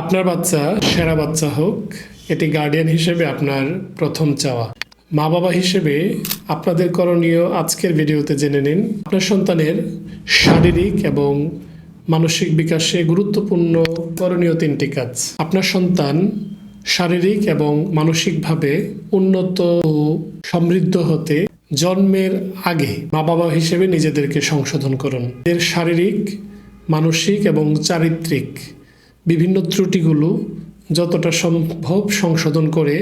আপনার বাচ্চা সেরা বাচ্চা হোক, এটি গার্ডিয়ান হিসেবে আপনার প্রথম চাওয়া। মা বাবা হিসেবে আপনাদের করণীয় আজকের ভিডিওতে জেনে নিন, আপনার সন্তানের শারীরিক এবং মানসিক বিকাশে গুরুত্বপূর্ণ করণীয় তিনটি কাজ। আপনার সন্তান শারীরিক এবং মানসিকভাবে উন্নত ও সমৃদ্ধ হতে জন্মের আগে মা বাবা হিসেবে নিজেদেরকে সংশোধন করুন। এর শারীরিক, মানসিক এবং চারিত্রিক বিভিন্ন ত্রুটিগুলো যতটা সম্ভব সংশোধন করে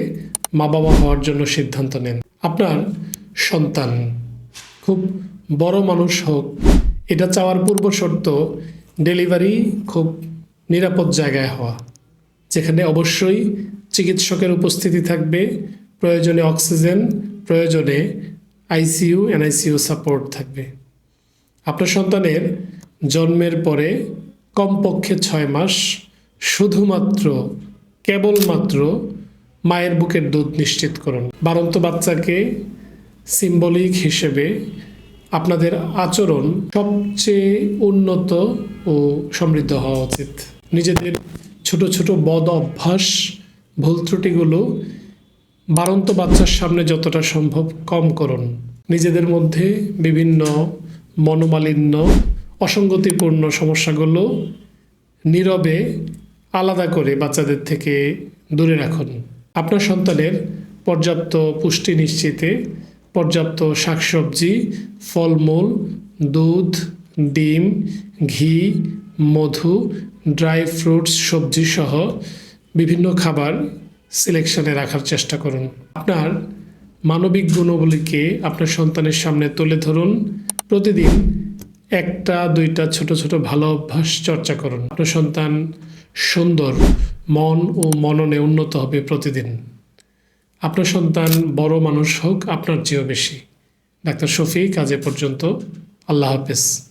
মা বাবা হওয়ার জন্য সিদ্ধান্ত নেন। আপনার সন্তান, খুব বড় মানুষ হোক, এটা চাওয়ার পূর্ব শর্ত, ডেলিভারি খুব নিরাপদ জায়গায় হওয়া, যেখানে অবশ্যই চিকিৎসকের উপস্থিতি থাকবে, প্রয়োজনে অক্সিজেন, প্রয়োজনে আইসিইউ, এনআইসিইউ সাপোর্ট থাকবে। আপনার সন্তানের জন্মের পরে কমপক্ষে ছয় মাস শুধুমাত্র, কেবলমাত্র মায়ের বুকের দুধ নিশ্চিত করুন। বারন্ত বাচ্চাকে সিম্বলিক হিসেবে আপনাদের আচরণ সবচেয়ে উন্নত ও সমৃদ্ধ হওয়া উচিত। নিজেদের ছোট ছোট বদ অভ্যাস, ভুল ত্রুটিগুলো বারন্ত বাচ্চার সামনে যতটা সম্ভব কম করুন। নিজেদের মধ্যে বিভিন্ন মনোমালিন্য, অসঙ্গতিপূর্ণ সমস্যাগুলো নীরবে আলাদা করে বাচ্চাদের থেকে দূরে রাখুন। আপনার সন্তানের পর্যাপ্ত পুষ্টি নিশ্চিতে পর্যাপ্ত শাকসবজি, ফলমূল, দুধ, ডিম, ঘি, মধু, ড্রাই ফ্রুটস সবজি সহ বিভিন্ন খাবার সিলেকশনে রাখার চেষ্টা করুন। আপনার মানবিক গুণগুলিকে আপনার সন্তানের সামনে তুলে ধরুন। প্রতিদিন একটা, দুইটা ছোট ছোট ভালো অভ্যাস চর্চা করুন। আপনার সন্তান সুন্দর, মন ও মননে উন্নত হবে প্রতিদিন। আপনার সন্তান বড় মানুষ হোক, আপনার চেয়েও বেশি। ডাক্তার শফিক, আজ এ পর্যন্ত। আল্লাহ হাফেজ।